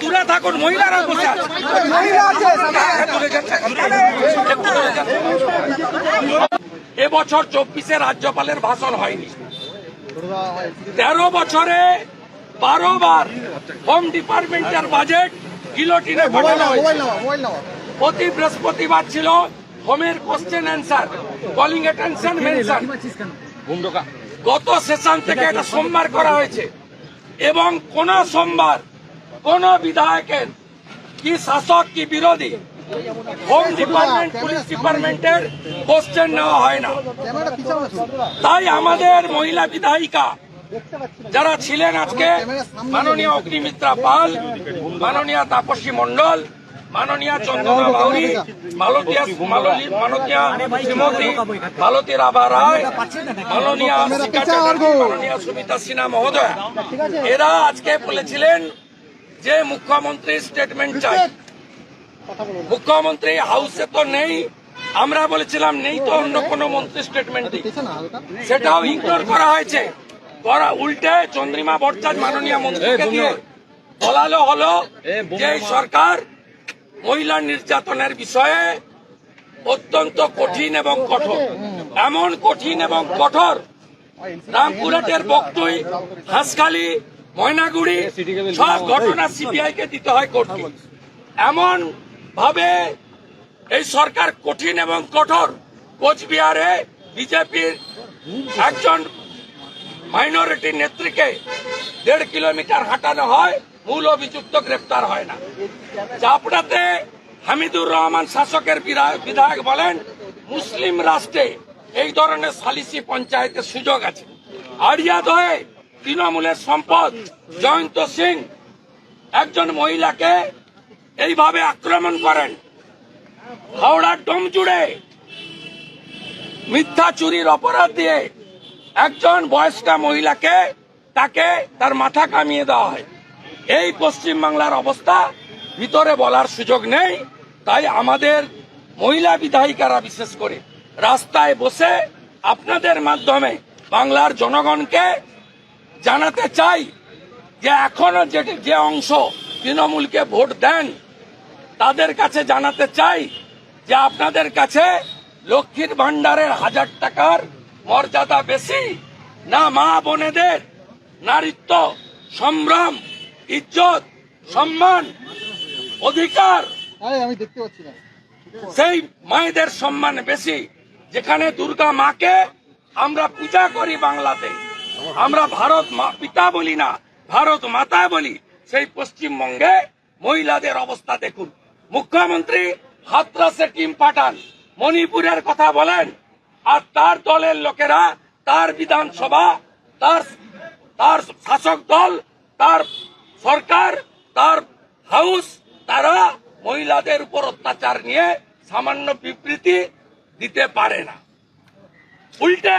দূরে থাকুন মহিলারা বসে। এবছর চব্বিশে রাজ্যপালের ভাষণ হয়নি। তেরো বছরে বারো বার হোম ডিপার্টমেন্টের বাজেট গিলোটিনে ঘটানো প্রতি বৃহস্পতিবার ছিল হোমের question answer calling attention mention গত সেশন থেকে এটা সোমবার করা হয়েছে। এবং কোন সোমবার কোন বিধায়কের কি শাসক, কি বিরোধী? হোম ডিপার্টমেন্ট পুলিশ ডিপার্টমেন্টের কোশ্চেন নেওয়া হয় না। তাই আমাদের মহিলা বিধায়িকা যারা ছিলেন আজকে, মাননীয় অগ্নিমিত্রা পাল, মাননীয় তাপসী মণ্ডল, মাননীয় চন্দনা বাউরি, মালতীয়া শ্রীমতী, মালতী রাভা রায়, মাননীয় মাননীয় সুমিতা সিনহা মহোদয়, এরা আজকে বলেছিলেন যে মুখ্যমন্ত্রী স্টেটমেন্ট চাই। মুখ্যমন্ত্রী হাউসে তো নেই। আমরা বলেছিলাম নেই তো অন্য কোনো মন্ত্রী স্টেটমেন্ট দিই সেটাও ইগনোর করা হয়েছে। করা উল্টে চন্দ্রিমা ভট্টাচ মাননীয় মন্ত্রীকে দিয়ে বলালো হলো যে সরকার মহিলা নির্যাতনের বিষয়ে অত্যন্ত কঠিন এবং কঠোর। এমন কঠিন এবং কঠোর। রামপুরহাটের বক্তই হাঁসখালি ময়নাগুড়ি সব ঘটনা সিবিআই কে দিতে হয় কোর্টকে এমন ভাবে এই সরকার কঠিন এবং কঠোর কোচবিহারে বিজেপির একজন মাইনরিটি নেত্রীকে দেড় কিলোমিটার হাঁটানো হয় মূল অভিযুক্ত গ্রেপ্তার হয় না। চাপড়াতে হামিদুর রহমান শাসকের বিধায়ক বলেন মুসলিম রাষ্ট্রে এই ধরনের সালিসি পঞ্চায়েতের সুযোগ আছে। আড়িয়াদহে তৃণমূলের সম্পদ। জয়ন্ত সিং একজন মহিলাকে এইভাবে আক্রমণ করেন। হাওড়ার ডোম জুড়ে মিথ্যা চুরির অপরাধ দিয়ে একজন বয়স্কা মহিলাকে তাকে তার মাথা কামিয়ে দেওয়া হয়। এই পশ্চিম বাংলার অবস্থা ভিতরে বলার সুযোগ নেই। তাই আমাদের মহিলা বিধায়িকারা বিশেষ করে রাস্তায় বসে আপনাদের মাধ্যমে বাংলার জনগণকে জানাতে চাই যে এখনও যে যে অংশ তৃণমূলকে ভোট দেন তাদের কাছে জানাতে চাই যে আপনাদের কাছে লক্ষ্মীর ভান্ডারের হাজার টাকার মর্যাদা বেশি না মা বোনেদের নারীত্ব সম্ভ্রম ইজ্জত সম্মান অধিকার। আমি দেখতে পাচ্ছি না। সেই মায়েদের সম্মান বেশি যেখানে দুর্গা মাকে আমরা পূজা করি বাংলাতে। আমরা ভারত পিতা বলি না, ভারত মাতা বলি। সেই পশ্চিমবঙ্গে মহিলাদের অবস্থা দেখুন। মুখ্যমন্ত্রী হাতরাসে টিম পাঠান, মণিপুরের কথা বলেন, আর তার দলের লোকেরা, তার বিধানসভা, তার তার শাসক দল, তার সরকার, তার হাউস, তারা মহিলাদের উপর অত্যাচার নিয়ে সামান্য বিবৃতি দিতে পারে না। উল্টে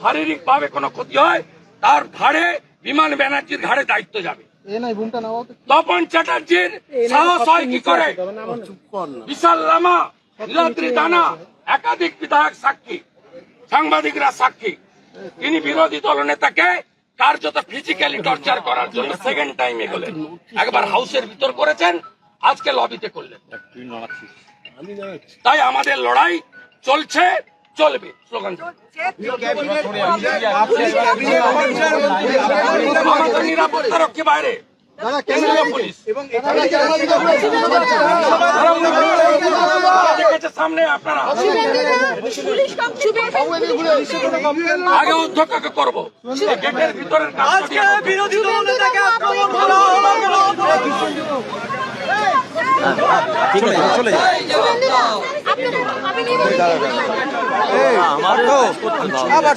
শারীরিক ভাবে কোনো ক্ষতি হয় তার ঘাড়ে বিমান ব্যানার্জির ঘাড়ে দায়িত্ব যাবে। এ নাই বুমটা নাও তো। তপন চ্যাটার্জির সাহস হয় কি করে? বিশাল লামা নীলাদ্রি দানা একাধিক বিধায়ক সাক্ষী সাংবাদিকরা সাক্ষী। তিনি বিরোধী দল নেতাকে কার্যত ফিজিক্যালি টর্চার করার জন্য সেকেন্ড টাইম এগোলেন একবার হাউসের ভিতর করেছেন আজকে লবিতে করলেন। তাই আমাদের লড়াই চলছে। চলবে স্লোগান আমাদের নিরাপত্তা রক্ষী বাইরে দাদা কেন্দ্রীয় পুলিশ দেখেছে সামনে আপনারা আগে অধ্যক্ষকে করব গেটের ভিতরের বিরোধী আক্রমণ করা আমার তো আবার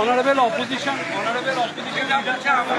অনারেবল অপোজিশন অনারেবল অপোজিশন বলছে আমার